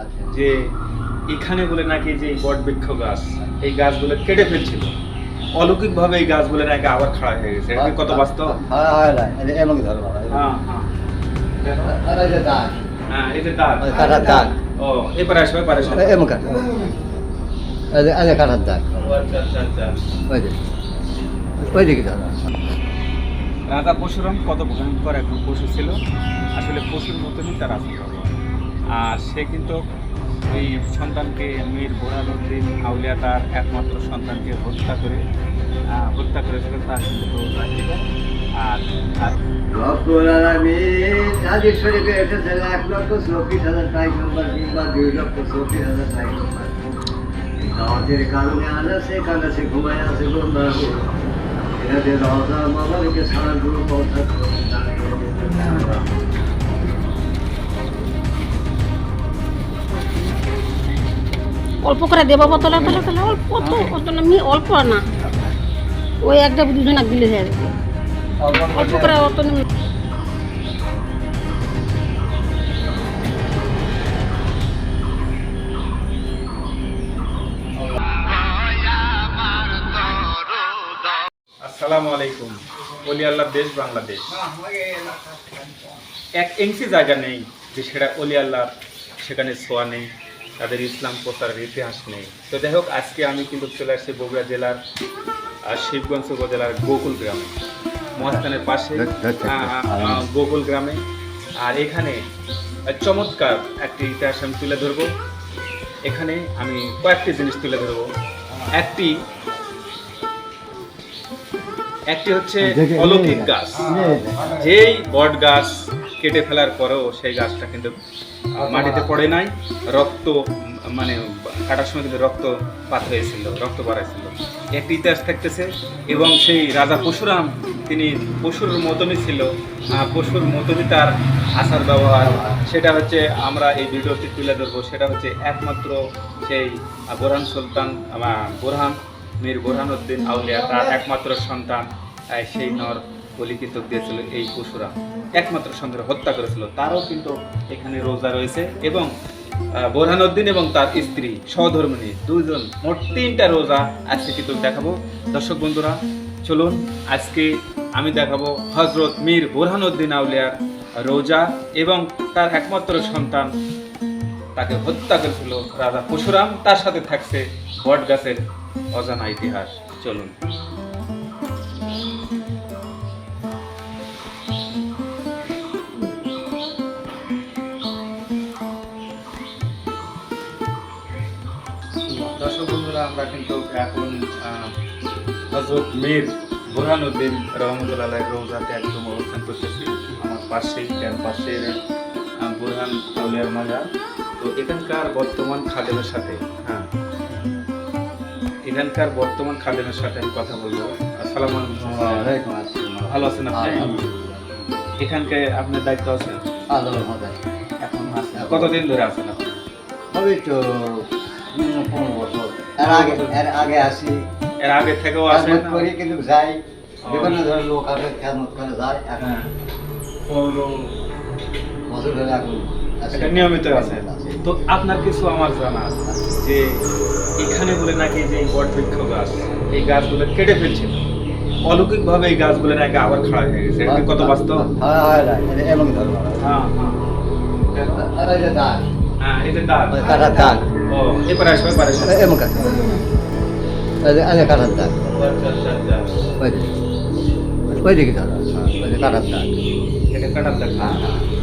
আচ্ছা যে এখানে বলে নাকি যে এই বট বৃক্ষ গাছ এই গাছগুলো কেটে ফেলছিল। অলৌকিক ভাবে এই গাছগুলো নাকি আবার খাড়া হয়ে গেছে। এটা কত বাস্তব? হয় হয় ধরো হ্যাঁ হ্যাঁ। আর এই যে দাগ। হ্যাঁ এই যে দাগ। দাগ। ও এপারে আসবে এপারে আসবে এমন কাটা এই যে কাটার দাগ। আচ্ছা আচ্ছা আচ্ছা। ওই যে ওই দিকে ধরো রাজা পশুরাম কত ভয়ঙ্কর একজন পশু ছিল। আসলে পশুর মতনই তার আচরণ। আর সে কিন্তু এই সন্তানকে মীর বোরহানুদ্দিন আউলিয়া তার একমাত্র সন্তানকে হত্যা করে হত্যা করেছিল, তার কিন্তু আর এক লক্ষ হাজার কিংবা দুই হাজার টাইম নম্বর। দাওয়াতের কারণে আনাসে কানাসে ঘুমায় আছে, বন্ধা এনাদের রওজা মামাকে সারা গুরু অল্প করে দেবো বোতলে তাহলে তলে অল্প তো অত না মি অল্প না। ওই একটা দুজনা গিলে যায় অল্প করে অত না আসসালামু আলাইকুম। বলি আল্লাহ দেশ বাংলাদেশ। এক ইঞ্চি জায়গা নেই যে সেটা অলি আল্লাহর সেখানে ছোঁয়া নেই। তাদের ইসলাম প্রচারের ইতিহাস নেই। তো যাই হোক আজকে আমি কিন্তু চলে আসছি বগুড়া জেলার আর শিবগঞ্জ উপজেলার গোকুল গ্রামে। মহাস্থানের পাশে গোকুল গ্রামে। আর এখানে চমৎকার একটি ইতিহাস আমি তুলে ধরবো। এখানে আমি কয়েকটি জিনিস তুলে ধরবো। একটি একটি হচ্ছে অলৌকিক গাছ। যেই বট গাছ কেটে ফেলার পরেও সেই গাছটা কিন্তু মাটিতে পড়ে নাই, রক্ত মানে কাটার সময় কিন্তু রক্ত পাত হয়েছিল, রক্ত বাড়াইছিল। একটি ইতিহাস থাকতেছে এবং সেই রাজা পশুরাম তিনি পশুর মতনই ছিল। পশুর মতনই তার আচার ব্যবহার। সেটা হচ্ছে, আমরা এই ভিডিওটি তুলে ধরবো, সেটা হচ্ছে একমাত্র সেই বোরহান সুলতান বোরহান, মীর বোরহানুদ্দিন আউলিয়া, তার একমাত্র সন্তান সেই নর। বলি কিন্তু দিয়েছিল এই পশুরা একমাত্র সন্তান হত্যা করেছিল। তারও কিন্তু এখানে রোজা রয়েছে এবং বোরহানুদ্দিন এবং তার স্ত্রী সহধর্মিনী দুজন মোট তিনটা রোজা আজকে কিন্তু দেখাবো। দর্শক বন্ধুরা, চলুন আজকে আমি দেখাবো হজরত মীর বোরহানুদ্দিন আউলিয়ার রোজা এবং তার একমাত্র সন্তান। তাকে হত্যা করেছিল রাজা পশুরাম। তার সাথে থাকছে বট গাছের অজানা ইতিহাস। চলুন। দর্শক বন্ধুরা আমরা কিন্তু এখন হজরত মীর বুরহানুদ্দিন রহমতুল্লাহ রোজাতে একদম অবস্থান করতেছি আমার পাশেই তার পাশের বুরহান আউলিয়ার মাজার। তো এখানকার বর্তমান খাদেমের সাথে হ্যাঁ এখানকার বর্তমান খাদেমের সাথে আমি কথা বলব। আসসালামু আলাইকুম। ভালো আছেন আপনি? এখানকে আপনার দায়িত্ব আছেন এখন কতদিন ধরে আছেন আপনি? হবে তো মিনিমাম পনেরো বছর এর আগে এর আগে আসি। এর আগে থেকেও খেদমত করি কিন্তু যাই। বিভিন্ন ধরনের লোক খেদমত করে যায় এখন পনেরো বছর ধরে এখন এটা নিয়মিত আছে। তো আপনার কিছু আমার জানা আছে যে এখানে বলে নাকি যে এই বট বৃক্ষ গাছ এই গাছগুলো কেটে ফেলছিল। অলৌকিক ভাবে এই গাছগুলো নাকি আবার খাড়া হয়ে গেছে এটা কত বাস্তব? হয় হয় এটা হ্যাঁ হ্যাঁ। যে দাগ। হ্যাঁ যে দাগ। এপারে আসবে এপারে আসবে। এমন কাটার দাগ ওই দিকে ওই কাটার দাগ এটা কাটার দাগ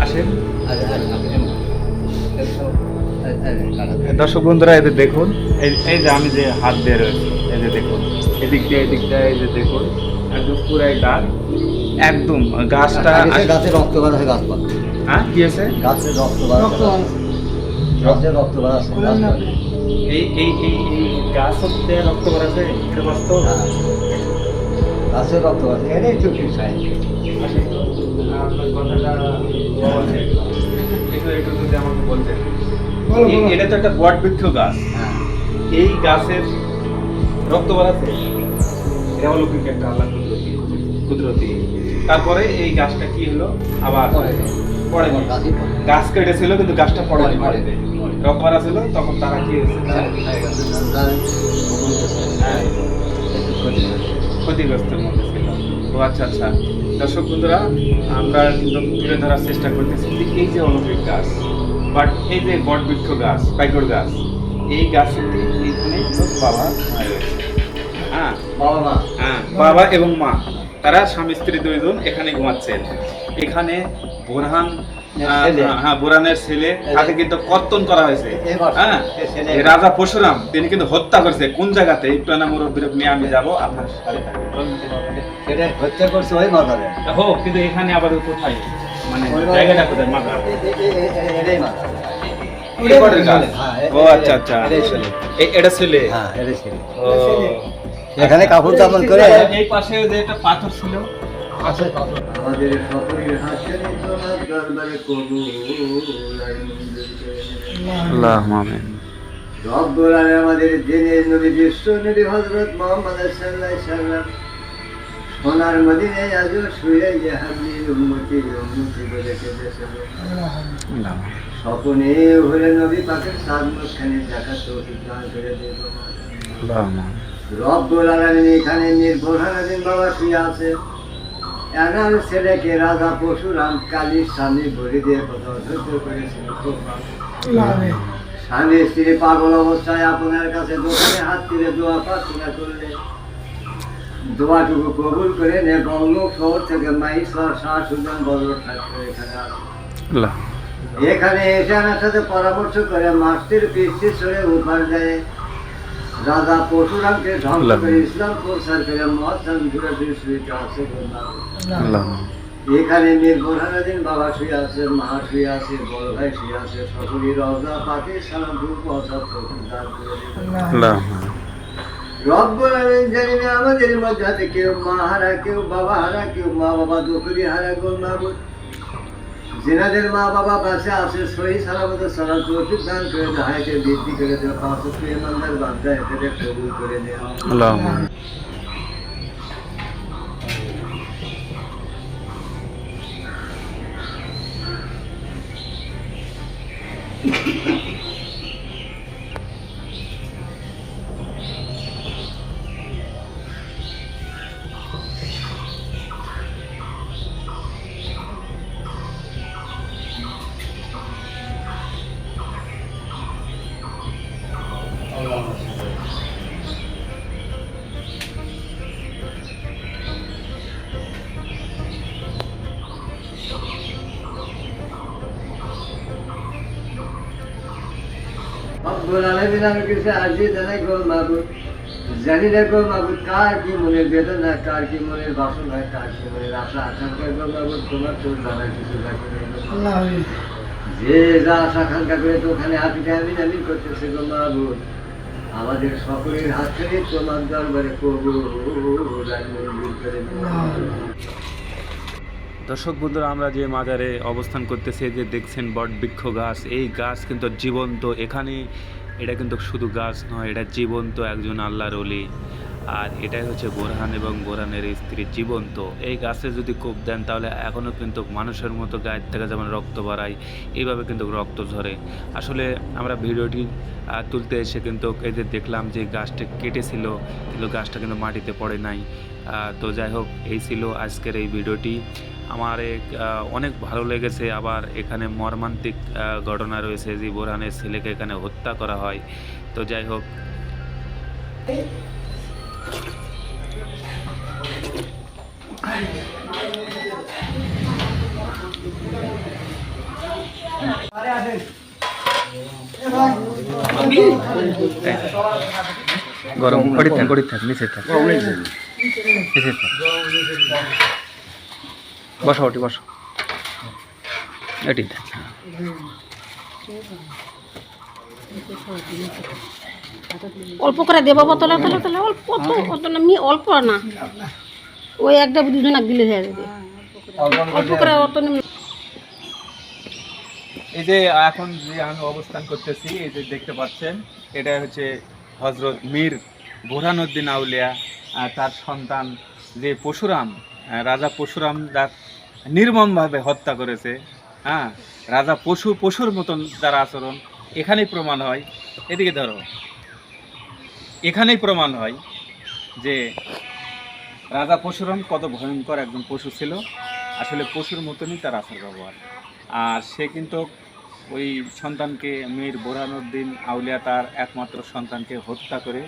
আসেন। দর্শক বন্ধুরা এই যে দেখুন। এই এই যে আমি যে হাত দিয়ে রয়েছি এই যে দেখুন। এদিক দিয়ে এদিক দিয়ে এই যে দেখুন। একদম পুরাই দাগ একদম গাছটা গাছে রক্ত বাড়াছে গাছ পাক। হ্যাঁ কি আছে? গাছে রক্ত বাড়াছে গাছে রক্ত বাড়াছে এই এই এই এই গাছ বাড়াছে এটা বাস্তব। গাছে রক্ত বাড়াছে এটাই তো ঠিক সাইড আপনার কথাটা একটু একটু যদি আমাকে বলতেন। এটা তো একটা বট বৃক্ষ গাছ। হ্যাঁ। এই গাছের রক্ত বাড়াচ্ছে এটা হলো একটা আল্লাহ কুদরতি? কুদরতি। তারপরে এই গাছটা কি হলো? আবার পড়ে গাছ কেটেছিল কিন্তু গাছটা পড়ে পড়ে, পড়ে। রকবারা ছিল তখন তারা কি হয়েছে হ্যাঁ, ক্ষতিগ্রস্তের মধ্যে ছিল ও আচ্ছা আচ্ছা দর্শক বন্ধুরা আমরা কিন্তু তুলে ধরার চেষ্টা করতেছি যে এই যে অলৌকিক গাছ বাট এই যে বটবৃক্ষ গাছ পাইকর গাছ এই গাছটি কিন্তু বাবা হ্যাঁ বাবা মা হ্যাঁ বাবা এবং মা তারা স্বামী স্ত্রী দুইজন এখানে ঘুমাচ্ছেন এখানে বোরহান। হ্যাঁ বোরহানের ছেলে তাকে কিন্তু কর্তন করা হয়েছে হ্যাঁ এই ছেলে। এই রাজা পরশুরাম তিনি কিন্তু হত্যা করেছে কোন জায়গাতে একটু না মুরব্বীর নিয়ে আমি যাব আপনার সাথে থাকবেন। সেটা হত্যা করছে ওই মাথারে হোক কিন্তু এখানে আবার কোথায় মানে জায়গাটা কোথায় এটাই? হ্যাঁ, ও আচ্ছা আচ্ছা এটা ছেলে হ্যাঁ ছেলে এখানে কাপড় চাপন করে এই পাশে যে একটা পাথর ছিল আমাদের সকলের হাসির তোমার দরবারে কবুল আয় মঞ্জুর করে নিন। রব্বুল আলামিন আমাদের দিনের নবী বিশ্ব নবী হযরত মুহাম্মদ সাল্লাল্লাহু আলাইহি সাল্লাম সোনার মদিনায় আজও শুয়ে জাহান্নি উম্মতি উম্মতি বলে কেঁদেছে স্বপ্নে হলে নবী পাকের সাত মুখখানে দেখা তৌফিক দান করে দেব রব্বুল আলামিন এখানে নির্ভরাধীন বাবা শুয়ে আছে এনার ছেলেকে রাজা পরশুরাম কালীর স্বামী বলি দিয়ে কোথাও সহ্য করেছিল। স্বামী স্ত্রী পাগল অবস্থায় আপনার কাছে দোকানে হাত তুলে দোয়া প্রার্থনা করলে। দোয়াটুকু কবুল করে নে বঙ্গ শহর থেকে মাইসর শাহ বড় ঠাকুর এখানে আসে এখানে এসে আমার সাথে পরামর্শ করে মাস্তির পিস্তি সরে উপার যায় রাজা পরশুরামকে ধ্বংস করে ইসলাম প্রচার করে মহাস্থান ঘুরে আছে এখানে মীর বোরহানুদ্দিন বাবা শুয়ে আছে মা শুয়ে আছে বড় ভাই শুয়ে আছে সকলই রওজা পাকে সালাম রূপ অসৎ দান করে দেবেন। রব্বুল আলামিন জানি না আমাদের মধ্যে কেউ মা হারা কেউ বাবা হারা কেউ মা বাবা দুপুরি হারা গোল মাহবুদ যেনাদের মা বাবা পাশে আছে সহি সালামত সালাম তৌফিক দান করে দেয় হায়াতে বৃদ্ধি করে দেয় পাঁচ ইমানদার বান্দা এতে কবুল করে দেয় রব্বুল আলামিন আমি আর্জি জানাই গো মাহবুব জানি না গো মাহবুব কার কি মনের বেদনা কার কি মনের বাসনা কার কি মনের আশা আকাঙ্ক্ষা গো মাহবুব তোমার তো জানার কিছু গো। যে যা আশা আকাঙ্ক্ষা করে তো ওখানে হাতিতে আমি নামি করতেছে গো মাহবুব আমাদের সকলের হাত থেকে তোমার দরবারে। দর্শক বন্ধুরা আমরা যে মাজারে অবস্থান করতেছি যে দেখছেন বটবৃক্ষ গাছ এই গাছ কিন্তু জীবন্ত এখানে এটা কিন্তু শুধু গাছ নয়, এটা জীবন্ত একজন আল্লাহর অলি আর এটাই হচ্ছে বোরহান এবং বোরহানের স্ত্রী জীবন্ত। এই গাছে যদি কোপ দেন, তাহলে এখনও কিন্তু মানুষের মতো গায়ের থেকে যেমন রক্ত বাড়ায়, এইভাবে কিন্তু রক্ত ঝরে। আসলে আমরা ভিডিওটি তুলতে এসে কিন্তু এই যে দেখলাম যে গাছটা কেটেছিল কিন্তু গাছটা কিন্তু মাটিতে পড়ে নাই। তো যাই হোক, এই ছিল আজকের এই ভিডিওটি। আমার এক, অনেক ভালো লেগেছে। আবার এখানে মর্মান্তিক ঘটনা রয়েছে যে বোরহানের ছেলেকে এখানে হত্যা করা হয়। তো যাই হোক। গরম করি থাক করি থাক। নিচে থাক। নিচে থাক। বসো ওটি বসো এটি অল্প করে দেবো বোতলে তাহলে তলে অল্প তো অত না মি অল্প না। ওই একটা দুজন দিলে হয়ে যাবে। অল্প করে অত না এই যে এখন যে আমি অবস্থান করতেছি এই যে দেখতে পাচ্ছেন এটা হচ্ছে হজরত মীর বোরহানুদ্দিন আউলিয়া তার সন্তান যে পশুরাম রাজা পশুরাম যার নির্মমভাবে হত্যা করেছে হ্যাঁ রাজা পশু, পশুর মতন যারা আচরণ, এখানেই প্রমাণ হয়। এদিকে ধরো, এখানেই প্রমাণ হয় যে রাজা পশুরাম কত ভয়ঙ্কর একজন পশু ছিল। আসলে পশুর মতনই তার আচার ব্যবহার। আর সে কিন্তু ওই সন্তানকে, মীর বোরহানুদ্দিন আউলিয়া তার একমাত্র সন্তানকে হত্যা করে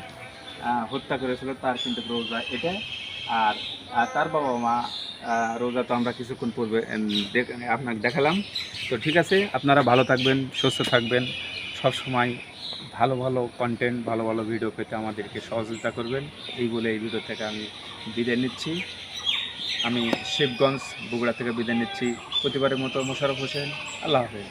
হত্যা করেছিল, তার কিন্তু রোজা এটা আর তার বাবা মা রোজা তো আমরা কিছুক্ষণ পূর্বে আপনাকে দেখালাম। তো ঠিক আছে, আপনারা ভালো থাকবেন, সুস্থ থাকবেন। সব সময় ভালো ভালো কন্টেন্ট ভালো ভালো ভিডিও পেতে আমাদেরকে সহযোগিতা করবেন। এই বলে এই ভিডিও থেকে আমি বিদায় নিচ্ছি। আমি শিবগঞ্জ, বগুড়া থেকে বিদায় নিচ্ছি। প্রতিবারের মতো মোশারফ হোসেন, আল্লাহ হাফেজ।